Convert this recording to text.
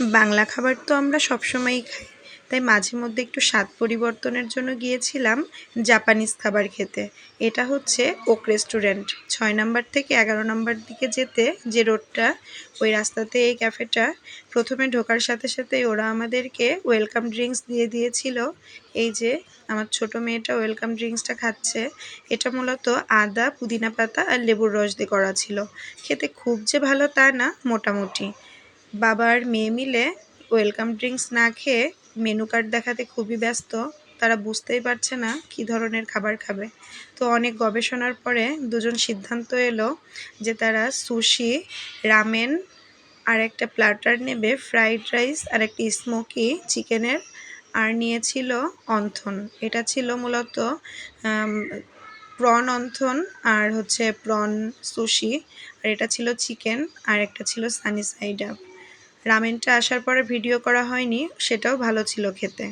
বাংলা খাবার তো আমরা সবসময়ই খাই। তাই মাঝে মধ্যে একটু স্বাদ পরিবর্তনের জন্য গিয়েছিলাম জাপানিজ খাবার খেতে। এটা হচ্ছে ওক রেস্টুরেন্ট। ছয় নম্বর থেকে এগারো নম্বর দিকে যেতে যে রোডটা, ওই রাস্তাতে এই ক্যাফেটা, প্রথমে ঢোকার সাথে সাথে ওরা আমাদেরকে ওয়েলকাম ড্রিঙ্কস দিয়ে দিয়েছিল। এই যে আমার ছোট মেয়েটা ওয়েলকাম ড্রিঙ্কসটা খাচ্ছে। এটা মূলত আদা, পুদিনা পাতা আর লেবুর রস দিয়ে করা ছিল। খেতে খুব যে ভালো তা না, মোটামুটি। বাবা আর মেয়ে মিলে ওয়েলকাম ড্রিঙ্কস না খেয়ে মেনু কার্ড দেখাতে খুবই ব্যস্ত। তারা বুঝতেই পারছে না কী ধরনের খাবার খাবে। তো অনেক গবেষণার পরে দুজন সিদ্ধান্ত এলো যে তারা সুশি, রামেন আর একটা প্লাটার নেবে, ফ্রাইড রাইস আর একটি স্মোকি চিকেনের। আর নিয়েছিল অন্থন। এটা ছিল মূলত প্রন অন্থন আর হচ্ছে প্রন সুশি। আর এটা ছিল চিকেন আর একটা ছিল সানি সাইড আপ। রামেনটা আসার পরে ভিডিও করা হয়নি সেটাও ভালো ছিল খেতে।